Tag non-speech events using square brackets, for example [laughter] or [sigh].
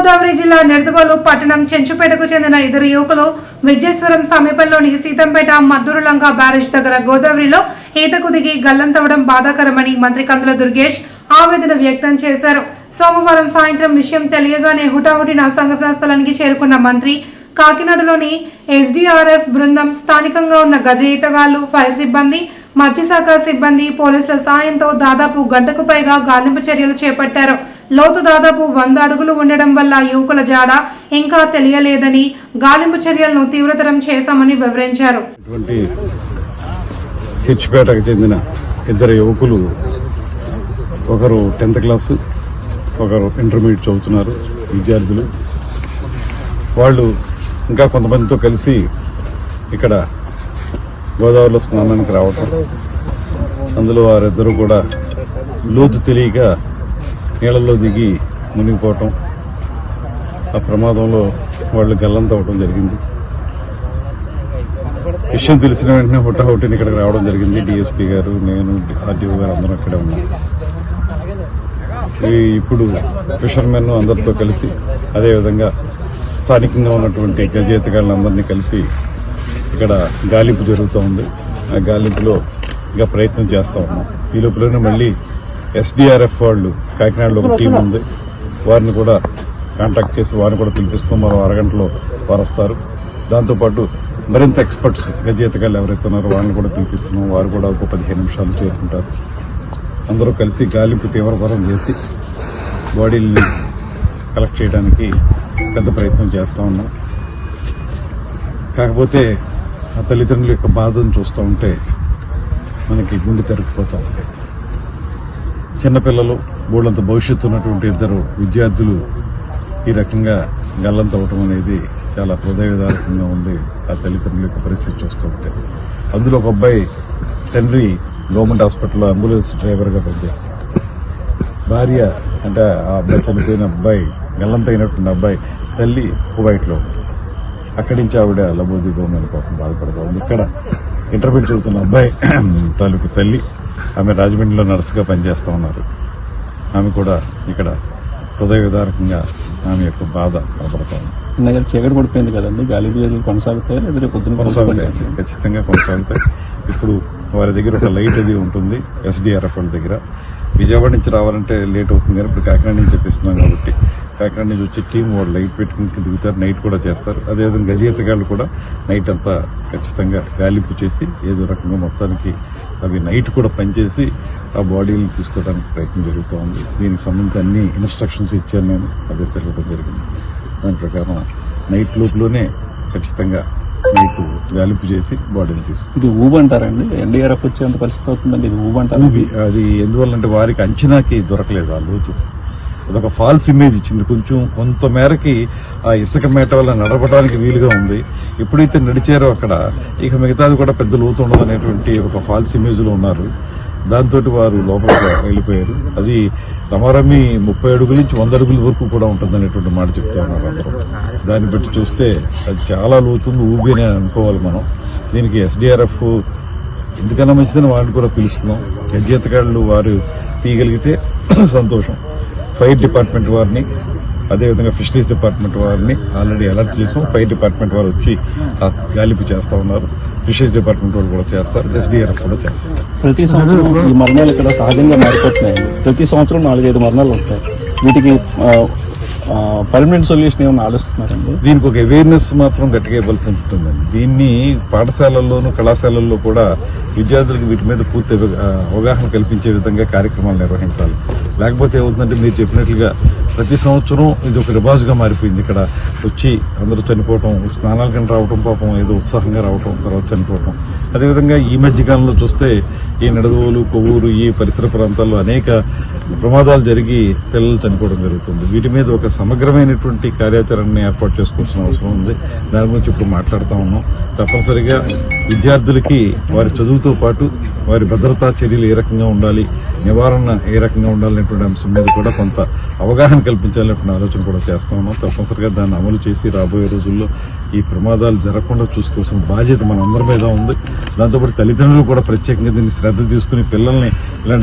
గోదావరి జిల్లా నిడదవోలు పట్టణం చెంచుపేటకు చెందిన ఇద్దరు యువకులు విద్యేశ్వరం సమీపంలోని సీతంపేట మద్దూరులంక బ్యారేజ్ దగ్గర గోదావరిలో ఈతకు దిగి గల్లంతవడం బాధాకరమని మంత్రి కందుల దుర్గేష్ ఆవేదన వ్యక్తం చేశారు. సోమవారం సాయంత్రం విషయం తెలియగానే హుటాహుటిన సంఘటనా స్థలానికి చేరుకున్న మంత్రి కాకినాడలోని ఎస్డీఆర్ఎఫ్ బృందం స్థానికంగా ఉన్న గజ ఈతగాళ్ళు ఫైర్ సిబ్బంది మత్స్యశాఖ సిబ్బంది పోలీసుల సాయంతో దాదాపు గంటకు పైగా గాలింపు చర్యలు చేపట్టారు. లోతు దాదాపు వంద అడుగులు ఉండడం వల్ల యువకుల జాడ ఇంకా తెలియలేదని గాలింపు చర్యలను తీవ్రతరం చేశామని వివరించారు. చర్చిపేటకు చెందిన ఇద్దరు యువకులు ఒకరు టెన్త్ క్లాస్ ఒకరు ఇంటర్మీడియట్ చదువుతున్నారు విద్యార్థులు. వాళ్ళు ఇంకా కొంతమందితో కలిసి ఇక్కడ గోదావరిలో స్నానానికి రావటం. అందులో వారిద్దరూ కూడా లోతు తెలియక నీళ్ళల్లో దిగి మునిగిపోవటం ఆ ప్రమాదంలో వాళ్ళు గల్లంతవటం జరిగింది. విషయం తెలిసిన వెంటనే హుటాహుటిని ఇక్కడికి రావడం జరిగింది. డిఎస్పీ గారు నేను ఆర్డీఓ గారు అందరం అక్కడే ఉన్నాం. ఈ ఇప్పుడు ఫిషర్మెన్ అందరితో కలిసి అదేవిధంగా స్థానికంగా ఉన్నటువంటి గజేతగాళ్ళందరినీ కలిపి ఇక్కడ గాలింపు జరుగుతూ ఉంది. ఆ గాలింపులో ఇంకా ప్రయత్నం చేస్తూ ఉన్నాం. ఈ లోపలనే మళ్ళీ ఎస్డిఆర్ఎఫ్ వాళ్ళు కాకినాడలో ఒక టీం ఉంది. వారిని కూడా కాంటాక్ట్ చేసి వారిని కూడా పిలిపిస్తాం మరో అరగంటలో వారు వస్తారు. దాంతోపాటు మరింత ఎక్స్పర్ట్స్ గజేతగాళ్ళు ఎవరైతే ఉన్నారో వాళ్ళని కూడా పిలిపిస్తున్నాం. వారు కూడా ఒక పదిహేను నిమిషాలు చేరుకుంటారు. అందరూ కలిసి గాలింపు తీవ్రతరం చేసి బాడీల్ని కలెక్ట్ చేయడానికి పెద్ద ప్రయత్నం చేస్తూ ఉన్నాం. కాకపోతే ఆ తల్లిదండ్రుల యొక్క బాధను చూస్తూ ఉంటే మనకి గుండె తెరుకుపోతూ ఉంది. చిన్నపిల్లలు బోళ్ళంత భవిష్యత్తు ఉన్నటువంటి ఇద్దరు విద్యార్థులు ఈ రకంగా గల్లంతవటం అనేది చాలా హృదయదారకంగా ఉంది. ఆ తల్లిదండ్రుల యొక్క పరిస్థితి చూస్తూ ఉంటే. అందులో ఒక అబ్బాయి తండ్రి గవర్నమెంట్ హాస్పిటల్లో అంబులెన్స్ డ్రైవర్గా పనిచేస్తాడు. భార్య అంటే ఆ అబ్బాయి చనిపోయిన అబ్బాయి గల్లంతైనటువంటి అబ్బాయి తల్లి కువైట్లో ఉంది. అక్కడి నుంచి ఆవిడ లబోదిగోమని పాపం బాధపడుతూ ఉంది. ఇక్కడ ఇంటర్మీడియట్ చదువుతున్న అబ్బాయి తాలూకు తల్లి. ఆమె రాజమండ్రిలో నర్సుగా పనిచేస్తూ ఉన్నారు. ఆమె కూడా ఇక్కడ హృదయ విదారకంగా ఆమె యొక్క బాధ కనపడుతూ ఉంది. చీకటి పడిపోయింది కదండి గాలి బీజాలు కొనసాగుతాయి లేదా పొద్దున కొనసాగుతాయి. ఖచ్చితంగా కొనసాగుతాయి. ఇప్పుడు వారి దగ్గర ఒక లైట్ అది ఉంటుంది ఎస్డిఆర్ఎఫ్ వాళ్ళ దగ్గర. విజయవాడ నుంచి రావాలంటే లేట్ అవుతుంది కానీ ఇప్పుడు కాకినాడ నుంచి తెప్పిస్తున్నాం కాబట్టి కాకినాడ నుంచి వచ్చే టీం వాళ్ళు లైట్ పెట్టుకుని దిగుతారు నైట్ కూడా చేస్తారు. అదేవిధంగా గజేతగాళ్ళు కూడా నైట్ అంతా ఖచ్చితంగా గాలింపు చేసి ఏదో రకంగా మొత్తానికి అవి నైట్ కూడా పనిచేసి ఆ బాడీని తీసుకోవడానికి ప్రయత్నం జరుగుతూ ఉంది దీనికి సంబంధించి అన్ని ఇన్స్ట్రక్షన్స్ ఇచ్చాను నేను. ఆదేశాలు ఇవ్వడం జరిగింది. దాని ప్రకారం నైట్ లోపులోనే ఖచ్చితంగా నైట్ గాలింపు చేసి బాడీని తీసుకుంటాం. ఇది ఊబ అంటారండి? ఎన్డీఆర్ఎఫ్ వచ్చేంత పరిస్థితి అవుతుందండి? ఇది ఊబ అంటారు? అది ఎందువల్లంటే వారికి అంచనాకి దొరకలేదు ఆ లోతు. అదొక ఫాల్స్ ఇమేజ్ ఇచ్చింది. కొంచెం కొంత మేరకి ఆ ఇసుక మేట వల్ల నడపడానికి వీలుగా ఉంది. ఎప్పుడైతే నడిచారో అక్కడ ఇక మిగతాది కూడా పెద్ద లోతు ఉండదు అనేటువంటి ఒక ఫాల్స్ ఇమేజ్లో ఉన్నారు. దాంతో వారు లోపలికి వెళ్ళిపోయారు. అది రమారమి ముప్పై అడుగుల నుంచి వంద అడుగుల వరకు కూడా ఉంటుంది అనేటువంటి మాట చెప్తా ఉన్నారు అందరూ. దాన్ని బట్టి చూస్తే అది చాలా లోతుంది ఊబి అని అనుకోవాలి మనం. దీనికి ఎస్డిఆర్ఎఫ్ ఎందుకన్నా మంచిదని వాళ్ళని కూడా పిలుస్తున్నాం. గజేతగాళ్ళు వారు తీయగలిగితే [clears throat] సంతోషం. ఫైర్ డిపార్ట్మెంట్ వారిని అదేవిధంగా ఫిషరీస్ డిపార్ట్మెంట్ వారిని ఆల్రెడీ అలర్ట్ చేసాం. ఫైర్ డిపార్ట్మెంట్ వారు వచ్చి గాలింపు చేస్తా ఉన్నారు. ఫిషరీస్ డిపార్ట్మెంట్ వాళ్ళు కూడా చేస్తారు. ఎస్డిఆర్ఎఫ్ కూడా చేస్తారు. ప్రతి సంవత్సరం ఈ మరణాలు ఇక్కడ సహజంగా మారిపోతున్నాయి. ప్రతి సంవత్సరం నాలుగైదు మరణాలు ఉంటాయి వీటికి పర్మనెంట్ సొల్యూషన్ ఏమైనా ఆలోచిస్తున్నారండి? దీనికి ఒక అవేర్నెస్ మాత్రం గట్టిగా ఇవ్వాల్సి ఉంటుందండి. దీన్ని పాఠశాలల్లోనూ కళాశాలల్లో కూడా విద్యార్థులకు వీటి మీద పూర్తి అవగాహన కల్పించే విధంగా కార్యక్రమాలు నిర్వహించాలి. లేకపోతే ఏమవుతుందంటే మీరు చెప్పినట్లుగా ప్రతి సంవత్సరం ఇది ఒక రివాజుగా మారిపోయింది. ఇక్కడ వచ్చి అందరూ చనిపోవటం స్నానాలకని రావటం పాపం ఏదో ఉత్సాహంగా రావటం తర్వాత చనిపోవటం. అదేవిధంగా ఈ మధ్య కాలంలో చూస్తే ఈ నడదవోలు కొవ్వూరు ఈ పరిసర ప్రాంతాల్లో అనేక ప్రమాదాలు జరిగి పిల్లలు చనిపోవడం జరుగుతుంది. వీటి మీద ఒక సమగ్రమైనటువంటి కార్యాచరణని ఏర్పాటు చేసుకోవాల్సిన అవసరం ఉంది. దాని గురించి ఇప్పుడు మాట్లాడుతూ ఉన్నాం. తప్పనిసరిగా విద్యార్థులకి వారి చదువుతో పాటు వారి భద్రతా చర్యలు ఏ రకంగా ఉండాలి నివారణ ఏ రకంగా ఉండాలనేటువంటి అంశం మీద కూడా కొంత అవగాహన కల్పించాలనేటువంటి ఆలోచన కూడా చేస్తా ఉన్నాం. తప్పనిసరిగా దాన్ని అమలు చేసి రాబోయే రోజుల్లో ఈ ప్రమాదాలు జరగకుండా చూసుకోవాల్సిన బాధ్యత మనందరి మీద ఉంది. దాంతోపాటు తల్లిదండ్రులు కూడా ప్రత్యేకంగా దీన్ని శ్రద్ధ తీసుకుని పిల్లల్ని ఇలాంటి